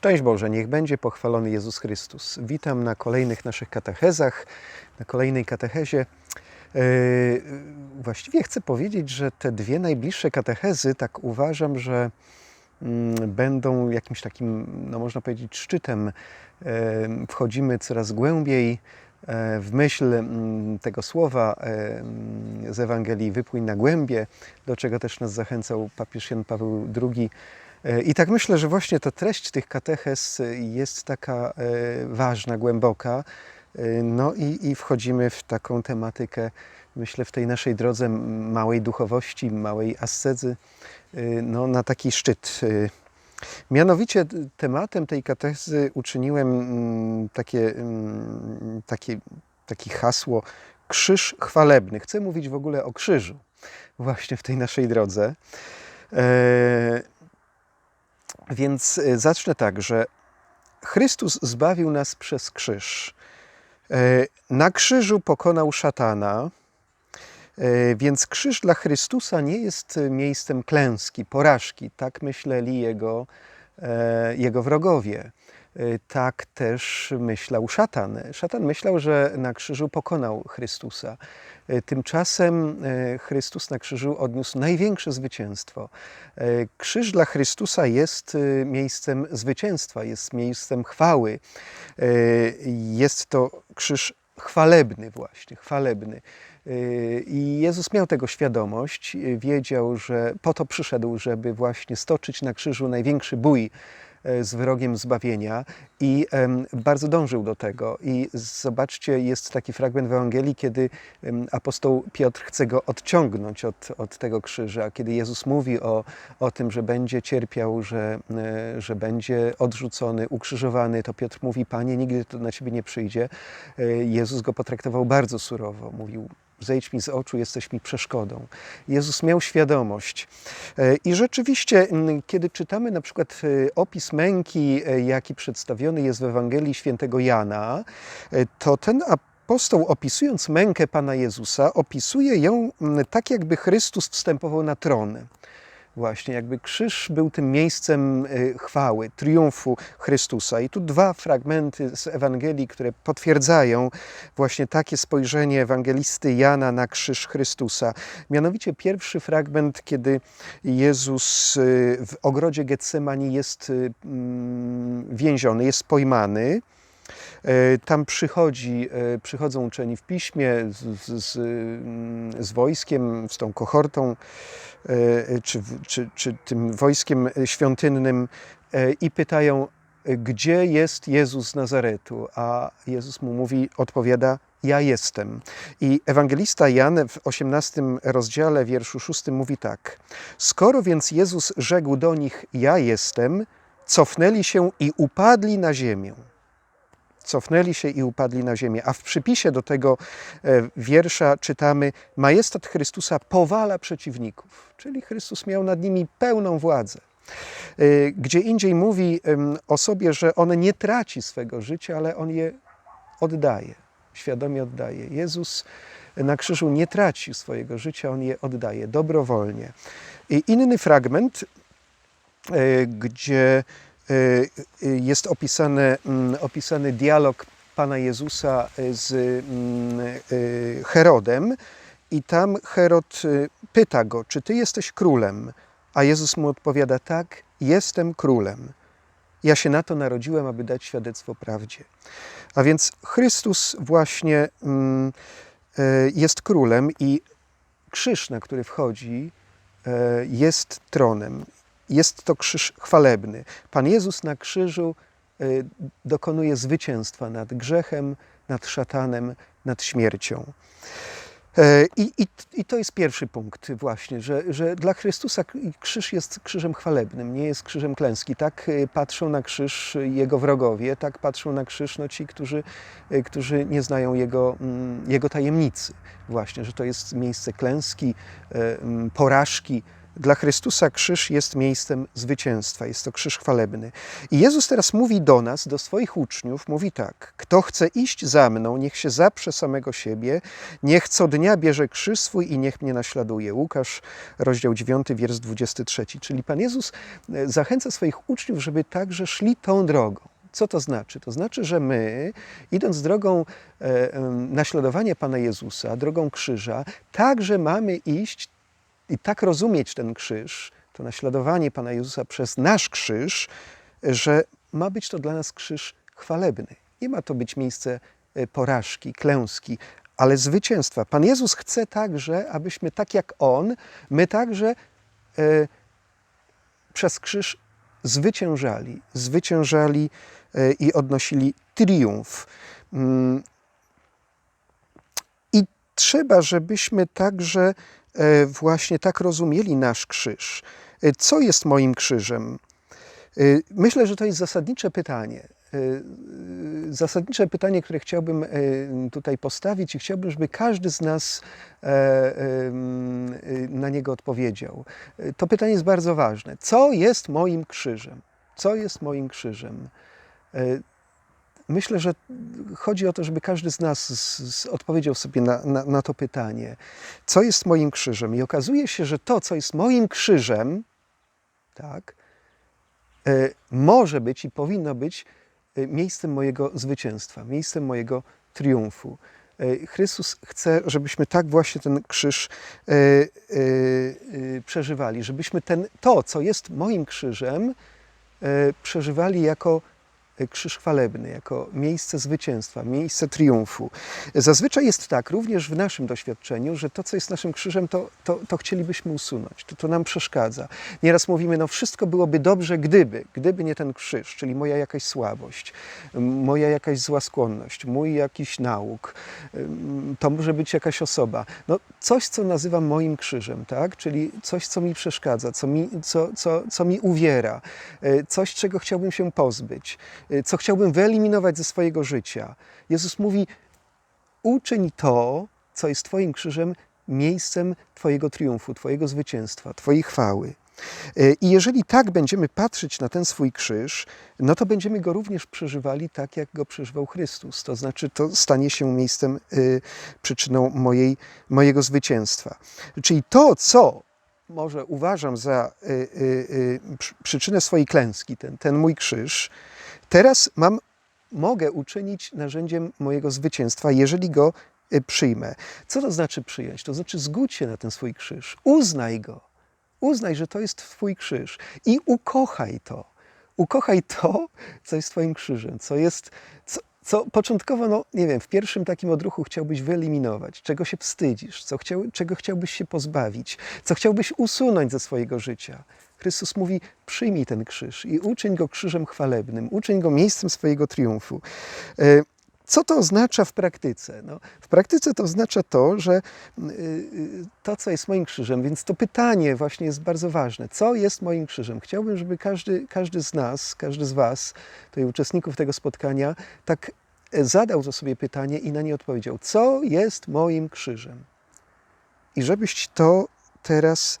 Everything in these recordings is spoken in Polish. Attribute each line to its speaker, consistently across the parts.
Speaker 1: Szczęść Boże, niech będzie pochwalony Jezus Chrystus. Witam na kolejnych naszych katechezach, na kolejnej katechezie. Yy, Właściwie chcę powiedzieć, że te dwie najbliższe katechezy, tak uważam, że mm, będą jakimś takim, no można powiedzieć, szczytem. Yy, Wchodzimy coraz głębiej e, w myśl mm, tego słowa e, mm, z Ewangelii Wypłyń na głębie, do czego też nas zachęcał papież Jan Paweł II. E, I tak myślę, że właśnie ta treść tych katechez jest taka e, ważna, głęboka. E, No i, i wchodzimy w taką tematykę, myślę, w tej naszej drodze małej duchowości, małej ascezy, e, no, na taki szczyt. E, Mianowicie tematem tej katezy uczyniłem takie, takie, takie hasło krzyż chwalebny. Chcę mówić w ogóle o krzyżu właśnie w tej naszej drodze. Więc e, zacznę tak, że Chrystus zbawił nas przez krzyż. E, Na krzyżu pokonał szatana, e, więc krzyż dla Chrystusa nie jest miejscem klęski, porażki. Tak myśleli jego, e, jego wrogowie. E, Tak też myślał szatan. Szatan myślał, że na krzyżu pokonał Chrystusa. E, Tymczasem e, Chrystus na krzyżu odniósł największe zwycięstwo. Krzyż dla Chrystusa jest miejscem zwycięstwa, jest miejscem chwały. Jest to krzyż chwalebny właśnie, chwalebny. I Jezus miał tego świadomość, wiedział, że po to przyszedł, żeby właśnie stoczyć na krzyżu największy bój z wrogiem zbawienia i bardzo dążył do tego. I zobaczcie, jest taki fragment w Ewangelii, kiedy apostoł Piotr chce go odciągnąć od, od tego krzyża, kiedy Jezus mówi o, o tym, że będzie cierpiał, że, e, że będzie odrzucony, ukrzyżowany, to Piotr mówi, Panie, nigdy to na Ciebie nie przyjdzie. E, Jezus go potraktował bardzo surowo. Mówił, zejdź mi z oczu, jesteś mi przeszkodą. Jezus miał świadomość. E, I rzeczywiście, kiedy czytamy na przykład e, opis męki, e, jaki przedstawiony jest w Ewangelii świętego Jana, to ten apostoł opisując mękę Pana Jezusa, opisuje ją tak, jakby Chrystus wstępował na tron. Właśnie, jakby krzyż był tym miejscem y, chwały, triumfu Chrystusa. I tu dwa fragmenty z Ewangelii, które potwierdzają właśnie takie spojrzenie ewangelisty Jana na krzyż Chrystusa. Mianowicie pierwszy fragment, kiedy Jezus y, w ogrodzie Getsemani jest y, mm, więziony, jest pojmany. E, Tam przychodzi, e, przychodzą uczeni w piśmie z, z, z, mm, wojskiem, z tą kohortą, e, czy, czy, czy tym wojskiem świątynnym i pytają, gdzie jest Jezus z Nazaretu? A Jezus mu mówi, odpowiada, ja jestem. I ewangelista Jan w 18 rozdziale, wierszu 6 mówi tak. Skoro więc Jezus rzekł do nich, ja jestem, cofnęli się i upadli na ziemię cofnęli się i upadli na ziemię. A w przypisie do tego e, wiersza czytamy: Majestat Chrystusa powala przeciwników, czyli Chrystus miał nad nimi pełną władzę. E, Gdzie indziej mówi o sobie, że on nie traci swego życia, ale on je oddaje, świadomie oddaje. Jezus na krzyżu nie traci swojego życia, on je oddaje dobrowolnie. I inny fragment, e, gdzie jest opisane, mm, opisany dialog Pana Jezusa z mm, e, Herodem i tam Herod pyta go, czy ty jesteś królem? A Jezus mu odpowiada, tak, jestem królem. Ja się na to narodziłem, aby dać świadectwo prawdzie. A więc Chrystus właśnie mm, jest królem i krzyż, na który wchodzi, jest tronem. Jest to krzyż chwalebny. Pan Jezus na krzyżu e, dokonuje zwycięstwa nad grzechem, nad szatanem, nad śmiercią. E, I, i, I to jest pierwszy punkt właśnie, że, że dla Chrystusa krzyż jest krzyżem chwalebnym, nie jest krzyżem klęski. Tak e, patrzą na krzyż Jego wrogowie, tak patrzą na krzyż no, ci, którzy, którzy nie znają Jego, mm, jego tajemnicy. Właśnie, że to jest miejsce klęski, porażki, Dla Chrystusa krzyż jest miejscem zwycięstwa, jest to krzyż chwalebny. I Jezus teraz mówi do nas, do swoich uczniów, mówi tak: Kto chce iść za mną, niech się zaprze samego siebie, niech co dnia bierze krzyż swój i niech mnie naśladuje. Łukasz, rozdział 9, wiersz 23. Czyli Pan Jezus e, zachęca swoich uczniów, żeby także szli tą drogą. Co to znaczy? To znaczy, że my, idąc drogą e, naśladowania Pana Jezusa, drogą krzyża, także mamy iść i tak rozumieć ten krzyż, to naśladowanie Pana Jezusa przez nasz krzyż, że ma być to dla nas krzyż chwalebny. Nie ma to być miejsce e, porażki, klęski, ale zwycięstwa. Pan Jezus chce także, abyśmy tak jak On, my także e, przez krzyż zwyciężali, zwyciężali e, i odnosili triumf. Mm. I trzeba, żebyśmy także właśnie tak rozumieli nasz krzyż. E, Co jest moim krzyżem? E, Myślę, że to jest zasadnicze pytanie. E, Zasadnicze pytanie, które chciałbym e, tutaj postawić i chciałbym, żeby każdy z nas e, e, na niego odpowiedział. E, To pytanie jest bardzo ważne. Co jest moim krzyżem? Co jest moim krzyżem? Myślę, że chodzi o to, żeby każdy z nas z, z odpowiedział sobie na, na, na to pytanie. Co jest moim krzyżem? I okazuje się, że to, co jest moim krzyżem, tak, e, może być i powinno być e, miejscem mojego zwycięstwa, miejscem mojego triumfu. E, Chrystus chce, żebyśmy tak właśnie ten krzyż przeżywali, żebyśmy ten, to, co jest moim krzyżem, przeżywali jako krzyż chwalebny, jako miejsce zwycięstwa, miejsce triumfu. Zazwyczaj jest tak, również w naszym doświadczeniu, że to, co jest naszym krzyżem, to, to, to chcielibyśmy usunąć, to, to nam przeszkadza. Nieraz mówimy, no wszystko byłoby dobrze, gdyby, gdyby nie ten krzyż, czyli moja jakaś słabość, moja jakaś zła skłonność, mój jakiś nauk, to może być jakaś osoba. No coś, co nazywam moim krzyżem, tak? Czyli coś, co mi przeszkadza, co mi, co, co, co mi uwiera, y, coś, czego chciałbym się pozbyć, co chciałbym wyeliminować ze swojego życia. Jezus mówi, uczyń to, co jest Twoim krzyżem, miejscem Twojego triumfu, Twojego zwycięstwa, Twojej chwały. Y, I jeżeli tak będziemy patrzeć na ten swój krzyż, no to będziemy go również przeżywali tak, jak go przeżywał Chrystus. To znaczy, to stanie się miejscem, y, przyczyną mojej, mojego zwycięstwa. Czyli to, co może uważam za y, y, y, przy- przyczynę swojej klęski, ten, ten mój krzyż, teraz mam, mogę uczynić narzędziem mojego zwycięstwa, jeżeli go y, przyjmę. Co to znaczy przyjąć? To znaczy zgódź się na ten swój krzyż, uznaj go, uznaj, że to jest Twój krzyż i ukochaj to. Ukochaj to, co jest Twoim krzyżem, co jest, co, co początkowo, no nie wiem, w pierwszym takim odruchu chciałbyś wyeliminować, czego się wstydzisz, co chciał, czego chciałbyś się pozbawić, co chciałbyś usunąć ze swojego życia. Chrystus mówi: przyjmij ten krzyż i uczyń go krzyżem chwalebnym, uczyń go miejscem swojego triumfu. E, Co to oznacza w praktyce? No, w praktyce to oznacza to, że y, y, to, co jest moim krzyżem, więc to pytanie właśnie jest bardzo ważne. Co jest moim krzyżem? Chciałbym, żeby każdy, każdy z nas, każdy z Was, tutaj uczestników tego spotkania, tak zadał to sobie pytanie i na nie odpowiedział. Co jest moim krzyżem? I żebyś to teraz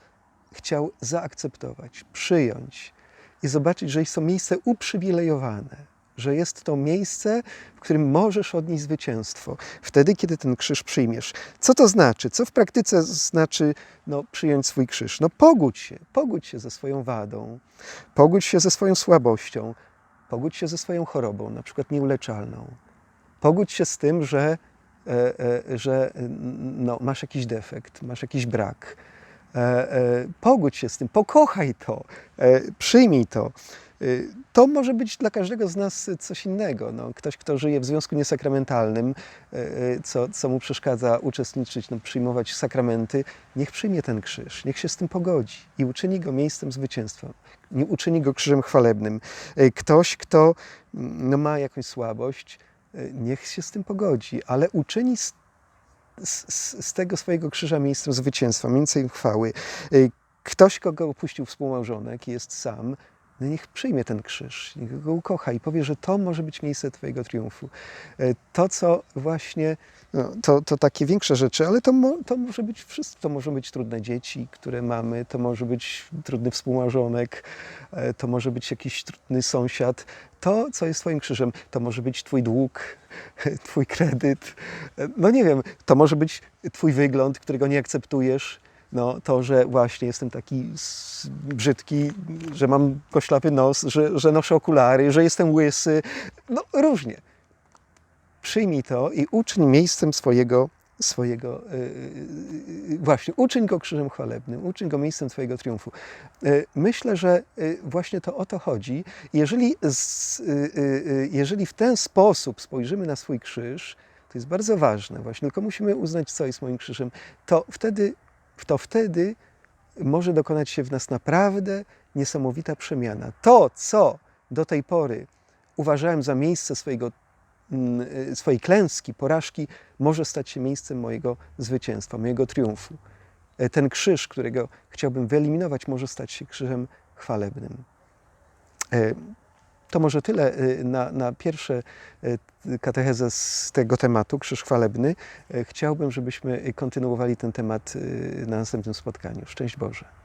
Speaker 1: chciał zaakceptować, przyjąć i zobaczyć, że jest to miejsce uprzywilejowane, że jest to miejsce, w którym możesz odnieść zwycięstwo, wtedy, kiedy ten krzyż przyjmiesz. Co to znaczy? Co w praktyce znaczy no, przyjąć swój krzyż? No pogódź się, pogódź się ze swoją wadą, pogódź się ze swoją słabością, pogódź się ze swoją chorobą, na przykład nieuleczalną. Pogódź się z tym, że, e, e, że no, masz jakiś defekt, masz jakiś brak. E, pogódź się z tym, pokochaj to, przyjmij to. To może być dla każdego z nas coś innego. No, ktoś, kto żyje w związku niesakramentalnym, co, co mu przeszkadza uczestniczyć, no, przyjmować sakramenty, niech przyjmie ten krzyż, niech się z tym pogodzi i uczyni go miejscem zwycięstwa, uczyni go krzyżem chwalebnym. Ktoś, kto no, ma jakąś słabość, niech się z tym pogodzi, ale uczyni z z, z- tego swojego krzyża miejscem zwycięstwa, miejscem chwały. Y, Ktoś, kogo opuścił współmałżonek jest sam, no niech przyjmie ten krzyż, niech go ukocha i powie, że to może być miejsce Twojego triumfu. E, To, co właśnie, no, to, to takie większe rzeczy, ale to, mo, to może być wszystko. To może być trudne dzieci, które mamy, to może być trudny współmałżonek, e, to może być jakiś trudny sąsiad. To, co jest Twoim krzyżem, to może być Twój dług, Twój kredyt. E, No nie wiem, to może być Twój wygląd, którego nie akceptujesz. No, to, że właśnie jestem taki brzydki, że mam koślapy nos, że, że noszę okulary, że jestem łysy. No, różnie. Przyjmij to i uczyń miejscem swojego, swojego yy, właśnie, uczyń go krzyżem chwalebnym, uczyń go miejscem Twojego triumfu. Yy, Myślę, że yy, właśnie to o to chodzi. Jeżeli, z, yy, jeżeli w ten sposób spojrzymy na swój krzyż, to jest bardzo ważne właśnie, tylko musimy uznać, co jest moim krzyżem, to wtedy, to wtedy może dokonać się w nas naprawdę niesamowita przemiana. To, co do tej pory uważałem za miejsce swojego, mm, y, swojej klęski, porażki, może stać się miejscem mojego zwycięstwa, mojego triumfu. E, Ten krzyż, którego chciałbym wyeliminować, może stać się krzyżem chwalebnym. To może tyle y, na, na pierwsze y, katechezę z tego tematu, krzyż chwalebny. E, Chciałbym, żebyśmy kontynuowali ten temat y, na następnym spotkaniu. Szczęść Boże.